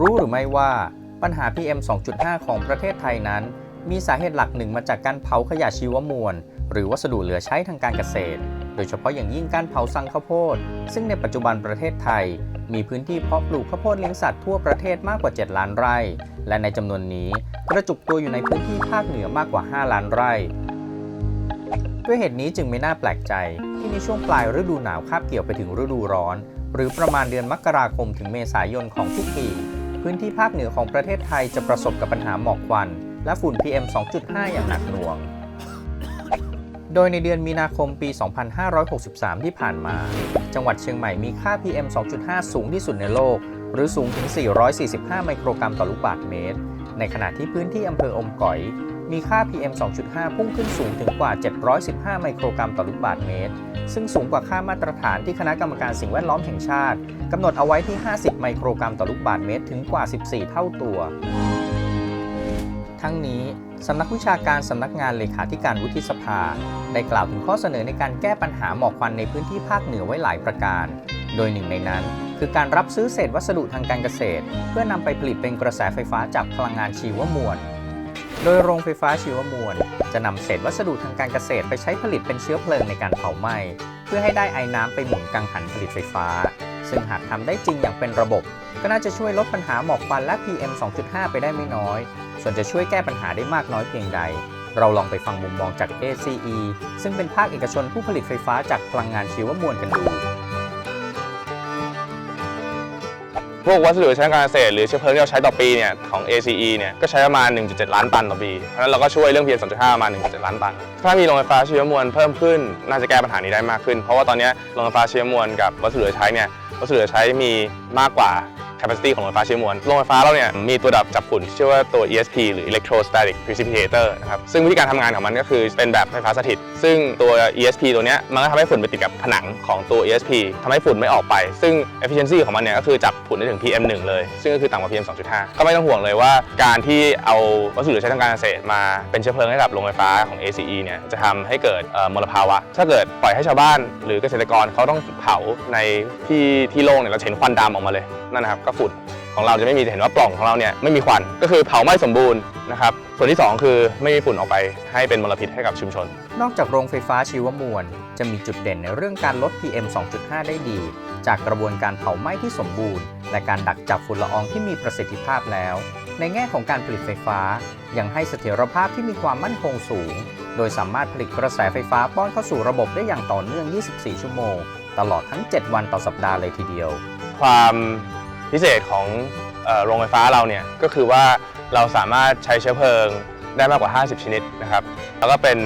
รู้หรือไม่ว่าปัญหา PM 2.5 ของประเทศไทยนั้น มีสาเหตุหลักหนึ่งมาจากการเผาขยะชีวมวล หรือวัสดุเหลือใช้ทางการเกษตร โดยเฉพาะอย่างยิ่งการเผาสังข้าวโพด ซึ่งในปัจจุบันประเทศไทย มีพื้นที่เพาะปลูกข้าวโพดเลี้ยงสัตว์ทั่วประเทศมากกว่า 7 ล้านไร่ และในจำนวนนี้กระจุกตัวอยู่ในพื้นที่ภาคเหนือมากกว่า 5 ล้านไร่ ด้วยเหตุนี้จึงไม่น่าแปลกใจ ที่ในช่วงปลายฤดูหนาวคาบเกี่ยวไปถึงฤดูร้อน หรือประมาณเดือนมกราคมถึงเมษายนของทุกปี พื้นที่ภาคเหนือของประเทศไทยจะประสบกับปัญหาหมอกควัน และฝุ่น PM 2.5 อย่างหนักหน่วง โดยในเดือนมีนาคมปี 2563 ที่ผ่านมา จังหวัดเชียงใหม่มีค่า PM 2.5 สูงที่สุดในโลก หรือสูงถึง 445 ไมโครกรัมต่อลูกบาศก์เมตร ในขณะที่พื้นที่อำเภออมก๋อย มีค่า PM 2.5 พุ่งขึ้นสูงถึงกว่า 715 ไมโครกรัมต่อลูกบาศก์เมตร ซึ่งสูงกว่าค่ามาตรฐานที่คณะกรรมการสิ่งแวดล้อมแห่งชาติกำหนดเอาไว้ที่ 50 ไมโครกรัมต่อลูกบาศก์เมตรถึงกว่า 14 เท่าตัว ทั้งนี้สำนักวิชาการสำนักงานเลขาธิการวุฒิสภา ได้กล่าวถึงข้อเสนอในการแก้ปัญหาหมอกควันในพื้นที่ภาคเหนือไว้หลายประการ โดยหนึ่งในนั้น คือการรับซื้อเศษวัสดุทางการเกษตร เพื่อนำไปผลิตเป็นกระแสไฟฟ้าจากพลังงานชีวมวล โดยโรงไฟฟ้าชีวมวล จะนำเศษวัสดุทางการเกษตรไปใช้ผลิตเป็นเชื้อเพลิงในการเผาไหม้เพื่อให้ได้ไอ้น้ำไปหมุนกังหันผลิตไฟฟ้า ซึ่งหากทำได้จริงอย่างเป็นระบบ ก็น่าจะช่วยลดปัญหาหมอกควันและ PM 2.5 ไปได้ไม่น้อย ส่วนจะช่วยแก้ปัญหาได้มากน้อยเพียงใดเราลองไปฟังมุมมองจาก ACE ซึ่งเป็นภาคเอกชนผู้ผลิตไฟฟ้าจากพลังงานชีวมวลกันดู พวกวัสดุใช้การเกษตรหรือเชื้อเพลิงที่เราใช้ต่อปีเนี่ยของ ACE เนี่ยก็ใช้ประมาณ 1.7 ล้านตันต่อปี เพราะฉะนั้นเราก็ช่วยเรื่อง PM 2.5ประมาณ 1.7 ล้านตัน ถ้ามีโรงไฟฟ้าชีวมวลเพิ่มขึ้น น่าจะแก้ปัญหานี้ได้มากขึ้น เพราะว่าตอนนี้โรงไฟฟ้าชีวมวลกับวัสดุใช้เนี่ยวัสดุใช้มีมากกว่า capacity ของโรงไฟฟ้าชีวมวล โรงไฟฟ้าเราเนี่ยมีตัวดับจับฝุ่นชื่อว่าตัว ESP หรือ electrostatic precipitator นะครับ ซึ่งวิธีการทำงานของมันก็คือเป็นแบบไฟฟ้าสถิตซึ่งตัว ESP ตัวเนี้ยมันก็ทำให้ฝุ่นไปติดกับผนังของตัว ESP ทำให้ฝุ่นไม่ออกไป ซึ่ง efficiency ของมันเนี่ยก็คือจับฝุ่นได้ถึง PM1 เลย ซึ่งก็คือต่ำกว่า PM 2.5 ก็ไม่ต้องห่วงเลยว่าการที่เอาวัสดุหลือใช้ทางการเกษตรมาเป็นเชื้อเพลิงให้กับโรงไฟฟ้าของ ACE เนี่ยจะทำให้เกิดมลภาวะ ถ้าเกิดปล่อยให้ชาวบ้านหรือเกษตรกรเขาต้องเผาในที่ที่โล่งเนี่ยเราเห็นควันดำออกมาเลยนั่นนะครับก็ฝุ่น ของเราจะไม่มีเห็นว่าปล่องของเราเนี่ยไม่มีควันก็คือเผาไหม้สมบูรณ์นะครับส่วนที่ 2 คือไม่มีฝุ่นออกไปให้เป็นมลพิษให้กับชุมชน นอกจากโรงไฟฟ้าชีวมวล จะมีจุดเด่นในเรื่องการลด PM 2.5 ได้ดี จากกระบวนการเผาไหม้ที่สมบูรณ์ และการดักจับฝุ่นละอองที่มีประสิทธิภาพแล้ว ในแง่ของการผลิตไฟฟ้า ยังให้เสถียรภาพที่มีความมั่นคงสูง โดยสามารถผลิตกระแสไฟฟ้าป้อนเข้าสู่ระบบได้อย่างต่อเนื่อง 24 ชั่วโมง ตลอดทั้ง 7 วันต่อสัปดาห์เลยทีเดียว ความ พิเศษของโรงไฟฟ้าเราเนี่ยก็คือว่าเราสามารถใช้เชื้อเพลิงได้มากกว่า 50 ชนิดนะครับ แล้วก็เป็น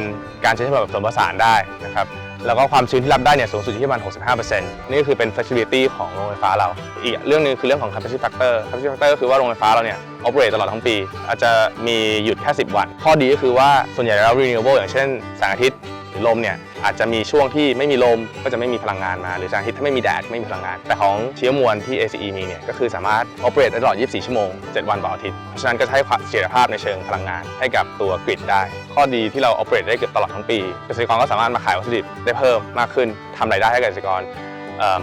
การใช้เชื้อเพลิงแบบผสมผสานได้นะครับ แล้วก็ความชื้นที่รับได้เนี่ยสูงสุดที่ประมาณ 65%นี่ก็คือเป็น flexibility ของโรงไฟฟ้าเรา อีกเรื่องหนึงคือเรื่องของ capacity factor capacity factor ก็คือว่าโรงไฟฟ้าเราเนี่ย operate ตลอดทั้งปี อาจจะมีหยุดแค่ 10 วัน ข้อดีก็คือว่าส่วนใหญ่แล้ว renewable อย่างเช่นแสงอาทิตย์ หรือลมเนี่ยอาจจะมีช่วงที่ไม่มีลมก็จะไม่มีพลังงานมา หรือแสงอาทิตถ้าไม่มีแดดไม่มีพลังงาน แต่ของเชื้อมวลที่ ACE มีเนี่ยก็คือสามารถ operate ได้ตลอด 24 ชั่วโมง 7 วันต่ออาทิตย์เพราะฉะนั้นก็ให้ความเสถียรภาพในเชิงพลังงานให้กับตัวกริดได้ ข้อดีที่เรา operate ได้เกือบตลอดทั้งปีเกษตรกรก็สามารถมาขายวัตถุดิบได้เพิ่มมากขึ้นทำรายได้ให้เกษตรกร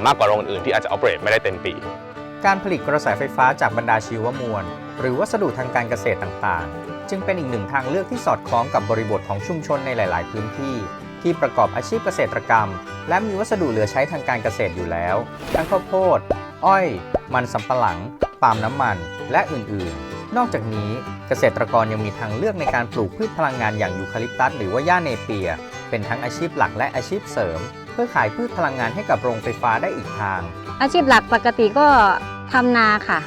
มากกว่าโรงอื่นที่อาจจะ operate ไม่ได้เต็มปีการผลิตกระแสไฟฟ้าจากบรรดาชีวมวล หรือวัสดุทางการเกษตรต่างๆ จึงเป็นอีกหนึ่งทางเลือกที่สอดคล้องกับบริบทของชุมชนในหลาย ๆ พื้นที่ ที่ประกอบอาชีพเกษตรกรรม และมีวัสดุเหลือใช้ทางการเกษตรอยู่แล้ว ทั้งข้าวโพด อ้อย มันสำปะหลัง ปาล์มน้ำมัน และอื่นๆ นอกจากนี้เกษตรกรยังมีทางเลือกในการปลูกพืชพลังงานอย่างยูคาลิปตัสหรือว่าหญ้าเนเปีย เป็นทั้งอาชีพหลักและอาชีพเสริม เพื่อขายพืชพลังงานให้กับโรงไฟฟ้าได้อีกทาง อาชีพหลักปกติก็ทำนาค่ะ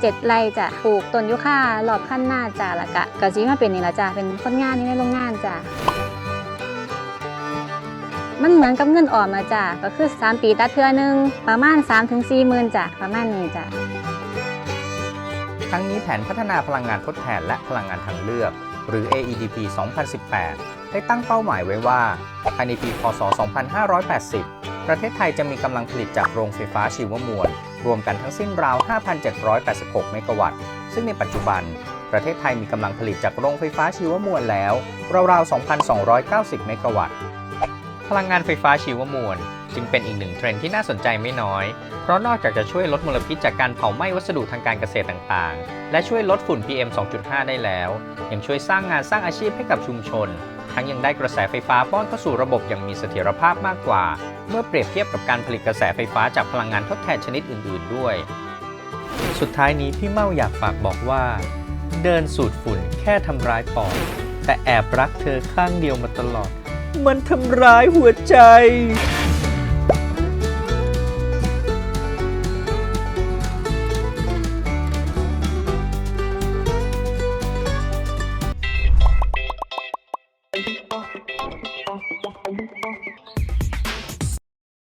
เจ็ดไร่จะปลูกต้นยุค่ารอบขั้นหน้าจ้ะแล้วก็กะจีมาเป็นนี่ละจ้ะเป็นคนงานนี่ในโรงงานจ้ะ มันเหมือนกับเงินออมนะจ้ะก็คือ 3 ปีตัดเทื่อหนึงประมาณ 3-4หมื่นจ้ะประมาณนี้จ้ะทั้งนี้แผนพัฒนาพลังงานทดแทนและพลังงานทางเลือก หรือ AEDP 2018 ได้ตั้งเป้าหมายไว้ว่าภายในปี พศ 2580 ประเทศไทยจะมีกำลังผลิตจากโรงไฟฟ้าชีวมวล รวมกันทั้งสิ้นราว 5,786 เมกะวัตต์ ซึ่งในปัจจุบัน ประเทศไทยมีกำลังผลิตจากโรงไฟฟ้าชีวมวลแล้ว ราวๆ 2,290 เมกะวัตต์ พลังงานไฟฟ้าชีวมวล จึงเป็นอีกหนึ่งเทรนด์ที่น่าสนใจไม่น้อย เพราะนอกจากจะช่วยลดมลพิษจากการเผาไหม้วัสดุทางการเกษตรต่างๆ และช่วยลดฝุ่น PM 2.5 ได้แล้ว ยังช่วยสร้างงานสร้างอาชีพให้กับชุมชน ทั้งยังได้กระแสไฟฟ้าป้อนเข้าสู่ระบบอย่างมีเสถียรภาพมากกว่า เมื่อเปรียบเทียบกับการผลิตกระแสไฟฟ้าจากพลังงานทดแทนชนิดอื่น ๆ ด้วย สุดท้ายนี้พี่เมาอยากฝากบอกว่า เดินสูดฝุ่นแค่ทำร้ายปอดแต่แอบรักเธอข้างเดียวมาตลอด มันทำร้ายหัวใจ